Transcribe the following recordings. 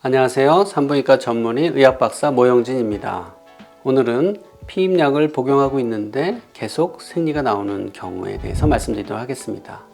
안녕하세요. 산부인과 전문의 의학박사 모영진입니다. 오늘은 피임약을 복용하고 있는데 계속 생리가 나오는 경우에 대해서 말씀드리도록 하겠습니다.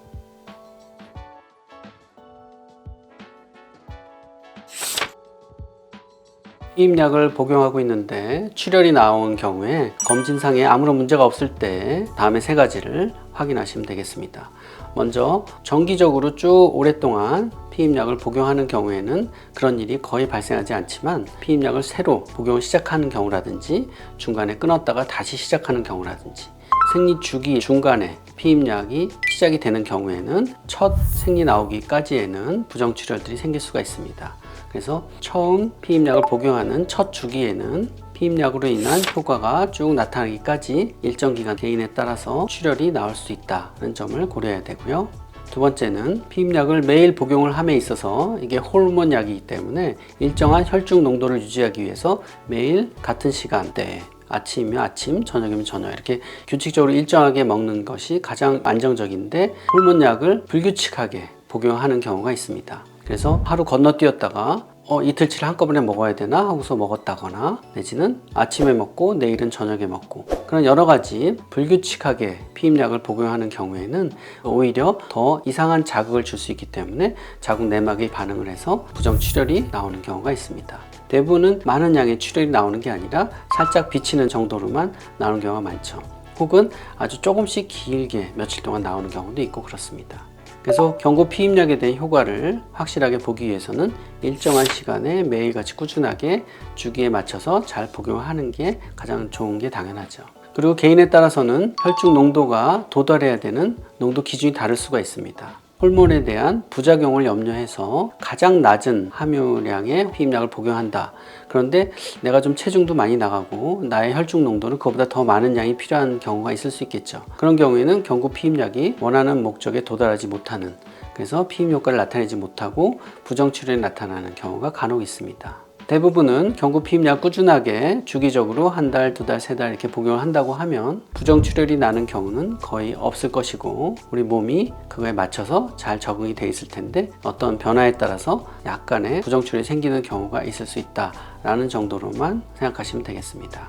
피임약을 복용하고 있는데 출혈이 나온 경우에 검진상에 아무런 문제가 없을 때 다음에 세 가지를 확인하시면 되겠습니다. 먼저 정기적으로 쭉 오랫동안 피임약을 복용하는 경우에는 그런 일이 거의 발생하지 않지만 피임약을 새로 복용을 시작하는 경우라든지 중간에 끊었다가 다시 시작하는 경우라든지 생리 주기 중간에 피임약이 시작이 되는 경우에는 첫 생리 나오기까지에는 부정출혈들이 생길 수가 있습니다. 그래서 처음 피임약을 복용하는 첫 주기에는 피임약으로 인한 효과가 쭉 나타나기까지 일정 기간 개인에 따라서 출혈이 나올 수 있다는 점을 고려해야 되고요. 두 번째는 피임약을 매일 복용을 함에 있어서 이게 호르몬 약이기 때문에 일정한 혈중 농도를 유지하기 위해서 매일 같은 시간대에 아침이면 아침, 저녁이면 저녁 이렇게 규칙적으로 일정하게 먹는 것이 가장 안정적인데 호르몬 약을 불규칙하게 복용하는 경우가 있습니다. 그래서 하루 건너뛰었다가 어, 이틀치를 한꺼번에 먹어야 되나 하고서 먹었다거나 내지는 아침에 먹고 내일은 저녁에 먹고 그런 여러 가지 불규칙하게 피임약을 복용하는 경우에는 오히려 더 이상한 자극을 줄 수 있기 때문에 자궁 내막이 반응을 해서 부정 출혈이 나오는 경우가 있습니다. 대부분은 많은 양의 출혈이 나오는 게 아니라 살짝 비치는 정도로만 나오는 경우가 많죠. 혹은 아주 조금씩 길게 며칠 동안 나오는 경우도 있고 그렇습니다. 그래서 경고 피임약에 대한 효과를 확실하게 보기 위해서는 일정한 시간에 매일같이 꾸준하게 주기에 맞춰서 잘 복용하는 게 가장 좋은 게 당연하죠. 그리고 개인에 따라서는 혈중 농도가 도달해야 되는 농도 기준이 다를 수가 있습니다. 호르몬에 대한 부작용을 염려해서 가장 낮은 함유량의 피임약을 복용한다. 그런데 내가 좀 체중도 많이 나가고 나의 혈중 농도는 그보다 더 많은 양이 필요한 경우가 있을 수 있겠죠. 그런 경우에는 경구 피임약이 원하는 목적에 도달하지 못하는 그래서 피임 효과를 나타내지 못하고 부정출혈이 나타나는 경우가 간혹 있습니다. 대부분은 경구 피임약 꾸준하게 주기적으로 한 달, 두 달, 세 달 이렇게 복용을 한다고 하면 부정 출혈이 나는 경우는 거의 없을 것이고 우리 몸이 그거에 맞춰서 잘 적응이 돼 있을 텐데 어떤 변화에 따라서 약간의 부정 출혈이 생기는 경우가 있을 수 있다라는 정도로만 생각하시면 되겠습니다.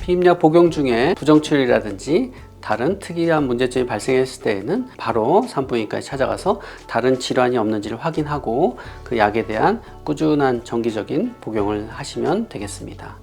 피임약 복용 중에 부정출혈이라든지 다른 특이한 문제점이 발생했을 때에는 바로 산부인과에 찾아가서 다른 질환이 없는지를 확인하고 그 약에 대한 꾸준한 정기적인 복용을 하시면 되겠습니다.